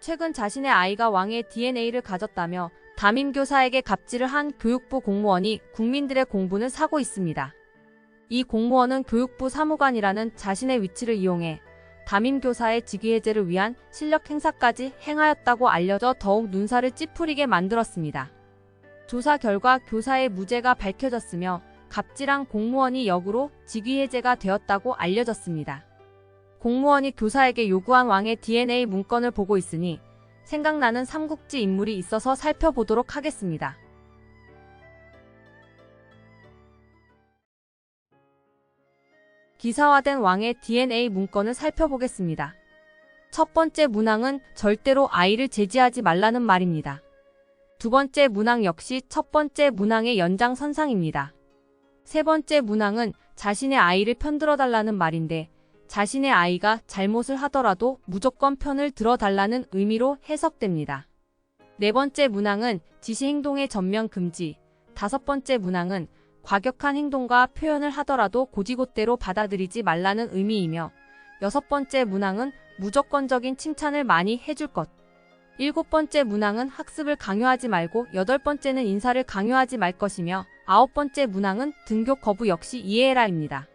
최근 자신의 아이가 왕의 DNA를 가졌다며 담임 교사에게 갑질을 한 교육부 공무원이 국민들의 공분을 사고 있습니다. 이 공무원은 교육부 사무관이라는 자신의 위치를 이용해 담임 교사의 직위 해제를 위한 실력 행사까지 행하였다고 알려져 더욱 눈살을 찌푸리게 만들었습니다. 조사 결과 교사의 무죄가 밝혀졌으며 갑질한 공무원이 역으로 직위 해제가 되었다고 알려졌습니다. 공무원이 교사에게 요구한 왕의 DNA 문건을 보고 있으니 생각나는 삼국지 인물이 있어서 살펴보도록 하겠습니다. 기사화된 왕의 DNA 문건을 살펴보겠습니다. 첫 번째 문항은 절대로 아이를 제지하지 말라는 말입니다. 두 번째 문항 역시 첫 번째 문항의 연장선상입니다. 세 번째 문항은 자신의 아이를 편들어 달라는 말인데 자신의 아이가 잘못을 하더라도 무조건 편을 들어 달라는 의미로 해석됩니다. 네 번째 문항은 지시 행동의 전면 금지, 다섯 번째 문항은 과격한 행동과 표현을 하더라도 고지고대로 받아들이지 말라는 의미이며 여섯 번째 문항은 무조건적인 칭찬을 많이 해줄 것. 일곱 번째 문항은 학습을 강요하지 말고 여덟 번째는 인사를 강요하지 말 것이며 아홉 번째 문항은 등교 거부 역시 이해해라입니다.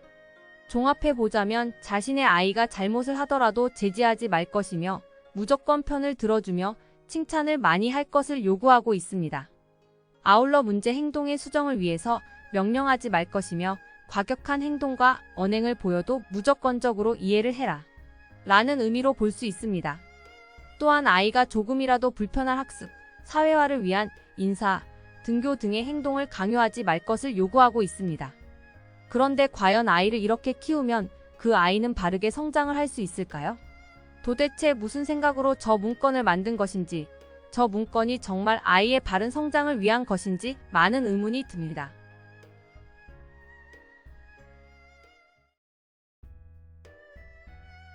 종합해 보자면 자신의 아이가 잘못을 하더라도 제지하지 말 것이며 무조건 편을 들어주며 칭찬을 많이 할 것을 요구하고 있습니다. 아울러 문제 행동의 수정을 위해서 명령하지 말 것이며 과격한 행동과 언행을 보여도 무조건적으로 이해를 해라. 라는 의미로 볼 수 있습니다. 또한 아이가 조금이라도 불편한 학습, 사회화를 위한 인사, 등교 등의 행동을 강요하지 말 것을 요구하고 있습니다. 그런데 과연 아이를 이렇게 키우면 그 아이는 바르게 성장을 할 수 있을까요? 도대체 무슨 생각으로 저 문건을 만든 것인지, 저 문건이 정말 아이의 바른 성장을 위한 것인지 많은 의문이 듭니다.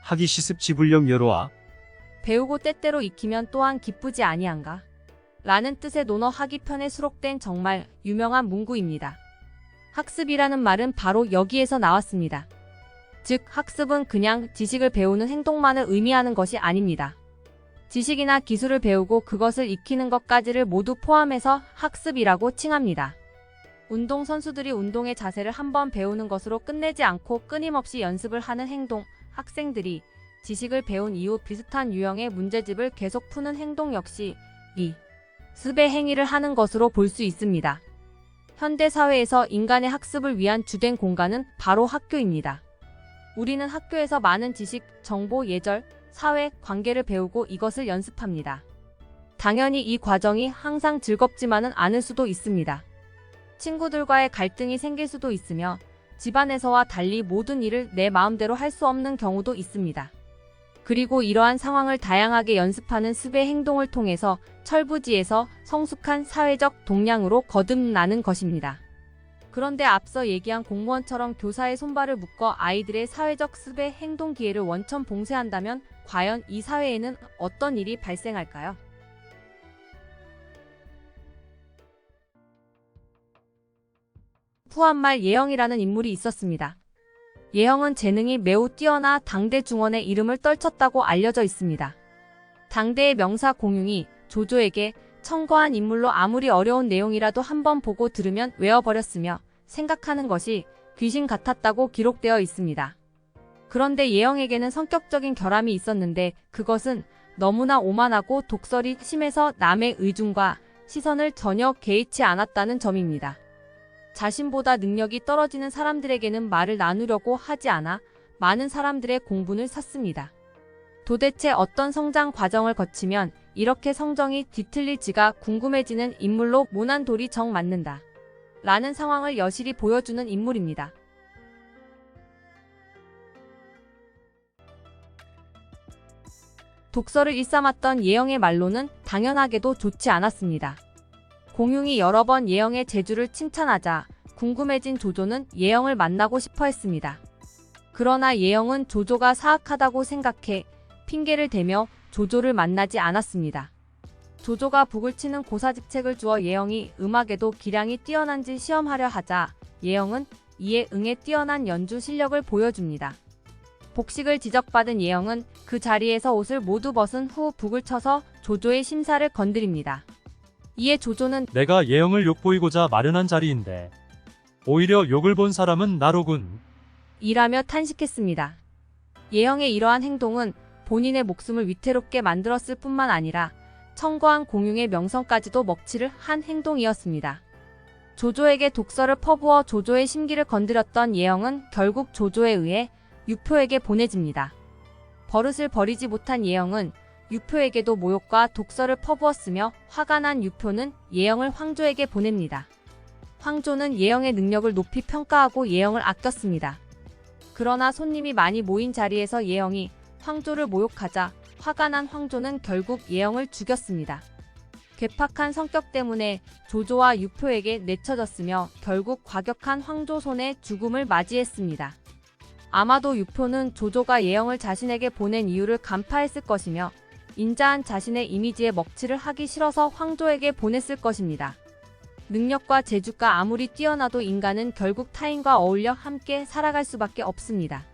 학위 시습 지불령 여로와 배우고 때때로 익히면 또한 기쁘지 아니한가? 라는 뜻의 논어 하기 편에 수록된 정말 유명한 문구입니다. 학습이라는 말은 바로 여기에서 나왔습니다. 즉, 학습은 그냥 지식을 배우는 행동만을 의미하는 것이 아닙니다. 지식이나 기술을 배우고 그것을 익히는 것까지를 모두 포함해서 학습이라고 칭합니다. 운동 선수들이 운동의 자세를 한번 배우는 것으로 끝내지 않고 끊임없이 연습을 하는 행동, 학생들이 지식을 배운 이후 비슷한 유형의 문제집을 계속 푸는 행동 역시 이 습의 행위를 하는 것으로 볼 수 있습니다. 현대 사회에서 인간의 학습을 위한 주된 공간은 바로 학교입니다. 우리는 학교에서 많은 지식, 정보, 예절, 사회, 관계를 배우고 이것을 연습합니다. 당연히 이 과정이 항상 즐겁지만은 않을 수도 있습니다. 친구들과의 갈등이 생길 수도 있으며 집안에서와 달리 모든 일을 내 마음대로 할 수 없는 경우도 있습니다. 그리고 이러한 상황을 다양하게 연습하는 습의 행동을 통해서 철부지에서 성숙한 사회적 동량으로 거듭나는 것입니다. 그런데 앞서 얘기한 공무원처럼 교사의 손발을 묶어 아이들의 사회적 습의 행동 기회를 원천 봉쇄한다면 과연 이 사회에는 어떤 일이 발생할까요? 푸한말 예영이라는 인물이 있었습니다. 예형은 재능이 매우 뛰어나 당대 중원의 이름을 떨쳤다고 알려져 있습니다. 당대의 명사 공융이 조조에게 청거한 인물로 아무리 어려운 내용이라도 한번 보고 들으면 외워버렸으며 생각하는 것이 귀신 같았다고 기록되어 있습니다. 그런데 예영에게는 성격적인 결함이 있었는데 그것은 너무나 오만하고 독설이 심해서 남의 의중과 시선을 전혀 개의치 않았다는 점입니다. 자신보다 능력이 떨어지는 사람들에게는 말을 나누려고 하지 않아 많은 사람들의 공분을 샀습니다. 도대체 어떤 성장 과정을 거치면 이렇게 성정이 뒤틀릴지가 궁금해지는 인물로 모난 돌이 정 맞는다. 라는 상황을 여실히 보여주는 인물입니다. 독서를 일삼았던 예영의 말로는 당연하게도 좋지 않았습니다. 공용이 여러 번 예영의 재주를 칭찬하자 궁금해진 조조는 예영을 만나고 싶어 했습니다. 그러나 예영은 조조가 사악하다고 생각해 핑계를 대며 조조를 만나지 않았습니다. 조조가 북을 치는 고사직책을 주어 예영이 음악에도 기량이 뛰어난지 시험하려 하자 예영은 이에 응에 뛰어난 연주 실력을 보여줍니다. 복식을 지적받은 예영은 그 자리에서 옷을 모두 벗은 후 북을 쳐서 조조의 심사를 건드립니다. 이에 조조는 내가 예영을 욕보이고자 마련한 자리인데 오히려 욕을 본 사람은 나로군. 이라며 탄식했습니다. 예영의 이러한 행동은 본인의 목숨을 위태롭게 만들었을 뿐만 아니라 청거한 공용의 명성까지도 먹칠을 한 행동이었습니다. 조조에게 독서를 퍼부어 조조의 심기를 건드렸던 예영은 결국 조조에 의해 유표에게 보내집니다. 버릇을 버리지 못한 예영은 유표에게도 모욕과 독서를 퍼부었으며 화가 난 유표는 예영을 황조에게 보냅니다. 황조는 예영의 능력을 높이 평가하고 예영을 아꼈습니다. 그러나 손님이 많이 모인 자리에서 예영이 황조를 모욕하자 화가 난 황조는 결국 예영을 죽였습니다. 괴팍한 성격 때문에 조조와 유표에게 내쳐졌으며 결국 과격한 황조 손에 죽음을 맞이했습니다. 아마도 유표는 조조가 예영을 자신에게 보낸 이유를 간파했을 것이며 인자한 자신의 이미지에 먹칠을 하기 싫어서 황조에게 보냈을 것입니다. 능력과 재주가 아무리 뛰어나도 인간은 결국 타인과 어울려 함께 살아갈 수밖에 없습니다.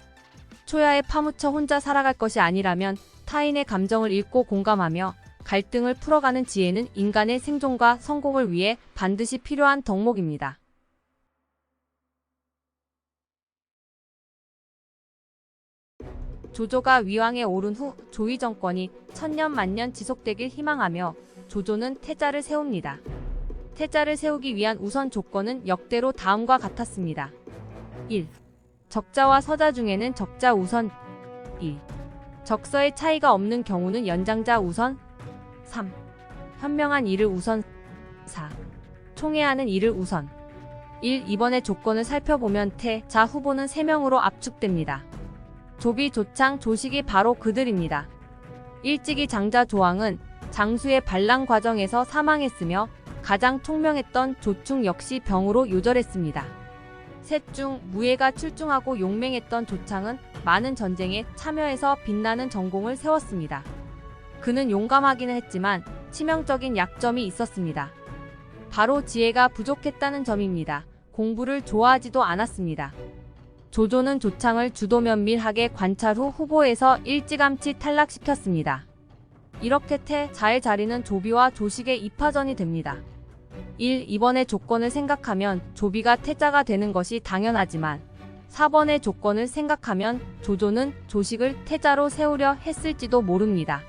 초야에 파묻혀 혼자 살아갈 것이 아니라면 타인의 감정을 읽고 공감하며 갈등을 풀어가는 지혜는 인간의 생존과 성공을 위해 반드시 필요한 덕목입니다. 조조가 위왕에 오른 후 조위 정권이 천년 만년 지속되길 희망하며 조조는 태자를 세웁니다. 태자를 세우기 위한 우선 조건은 역대로 다음과 같았습니다. 1. 적자와 서자 중에는 적자 우선 2. 적서의 차이가 없는 경우는 연장자 우선 3. 현명한 일을 우선 4. 총애하는 일을 우선 1. 이번의 조건을 살펴보면 태, 자 후보는 3명으로 압축됩니다. 조비, 조창, 조식이 바로 그들입니다. 일찍이 장자 조왕은 장수의 반란 과정에서 사망했으며 가장 총명했던 조충 역시 병으로 요절했습니다. 셋 중 무예가 출중하고 용맹했던 조창은 많은 전쟁에 참여해서 빛나는 전공을 세웠습니다. 그는 용감하기는 했지만 치명적인 약점이 있었습니다. 바로 지혜가 부족했다는 점입니다. 공부를 좋아하지도 않았습니다. 조조는 조창을 주도 면밀하게 관찰 후 후보에서 일찌감치 탈락시켰습니다. 이렇게 태, 자의 자리는 조비와 조식의 입하전이 됩니다. 1. 이번의 조건을 생각하면 조비가 태자가 되는 것이 당연하지만 4번의 조건을 생각하면 조조는 조식을 태자로 세우려 했을지도 모릅니다.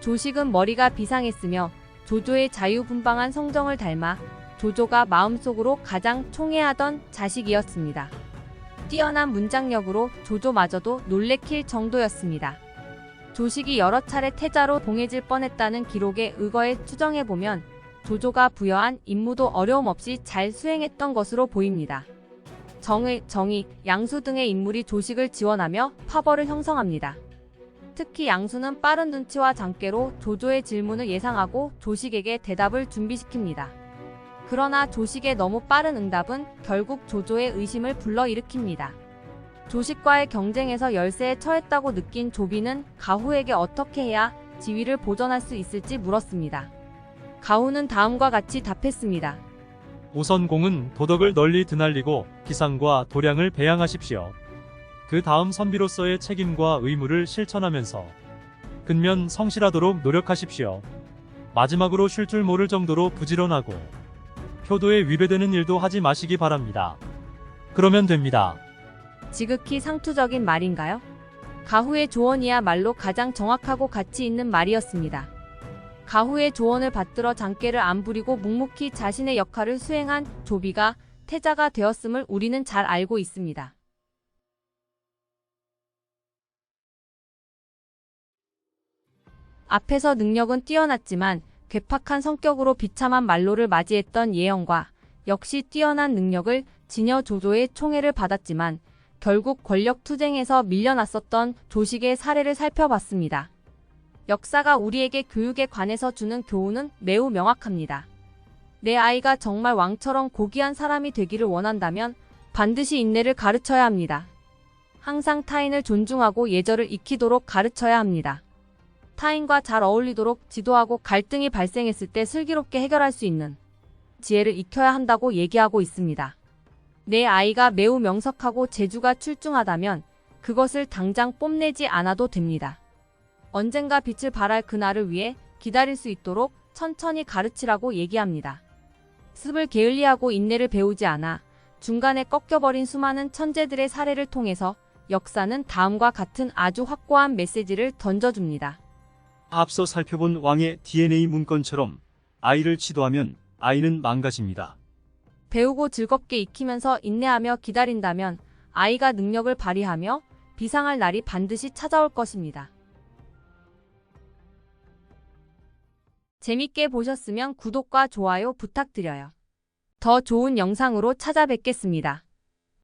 조식은 머리가 비상했으며 조조의 자유분방한 성정을 닮아 조조가 마음속으로 가장 총애하던 자식이었습니다. 뛰어난 문장력으로 조조마저도 놀래킬 정도였습니다. 조식이 여러 차례 태자로 봉해질 뻔했다는 기록에 의거해 추정해보면 조조가 부여한 임무도 어려움 없이 잘 수행했던 것으로 보입니다. 정의, 정의, 양수 등의 인물이 조식을 지원하며 파벌을 형성합니다. 특히 양수는 빠른 눈치와 장깨로 조조의 질문을 예상하고 조식에게 대답을 준비시킵니다. 그러나 조식의 너무 빠른 응답은 결국 조조의 의심을 불러일으킵니다. 조식과의 경쟁에서 열세에 처했다고 느낀 조비는 가후에게 어떻게 해야 지위를 보전할 수 있을지 물었습니다. 가후는 다음과 같이 답했습니다. 우선 공은 도덕을 널리 드날리고 기상과 도량을 배양하십시오. 그 다음 선비로서의 책임과 의무를 실천하면서 근면 성실하도록 노력하십시오. 마지막으로 쉴 줄 모를 정도로 부지런하고 효도에 위배되는 일도 하지 마시기 바랍니다. 그러면 됩니다. 지극히 상투적인 말인가요? 가후의 조언이야말로 가장 정확하고 가치 있는 말이었습니다. 가후의 조언을 받들어 장깨를 안 부리고 묵묵히 자신의 역할을 수행한 조비가 태자가 되었음을 우리는 잘 알고 있습니다. 앞에서 능력은 뛰어났지만 괴팍한 성격으로 비참한 말로를 맞이했던 예영과 역시 뛰어난 능력을 지녀 조조의 총애를 받았지만 결국 권력 투쟁에서 밀려났었던 조식의 사례를 살펴봤습니다. 역사가 우리에게 교육에 관해서 주는 교훈은 매우 명확합니다. 내 아이가 정말 왕처럼 고귀한 사람이 되기를 원한다면 반드시 인내를 가르쳐야 합니다. 항상 타인을 존중하고 예절을 익히도록 가르쳐야 합니다. 타인과 잘 어울리도록 지도하고 갈등이 발생했을 때 슬기롭게 해결할 수 있는 지혜를 익혀야 한다고 얘기하고 있습니다. 내 아이가 매우 명석하고 재주가 출중하다면 그것을 당장 뽐내지 않아도 됩니다. 언젠가 빛을 발할 그날을 위해 기다릴 수 있도록 천천히 가르치라고 얘기합니다. 습을 게을리하고 인내를 배우지 않아 중간에 꺾여버린 수많은 천재들의 사례를 통해서 역사는 다음과 같은 아주 확고한 메시지를 던져줍니다. 앞서 살펴본 왕의 DNA 문건처럼 아이를 치도하면 아이는 망가집니다. 배우고 즐겁게 익히면서 인내하며 기다린다면 아이가 능력을 발휘하며 비상할 날이 반드시 찾아올 것입니다. 재밌게 보셨으면 구독과 좋아요 부탁드려요. 더 좋은 영상으로 찾아뵙겠습니다.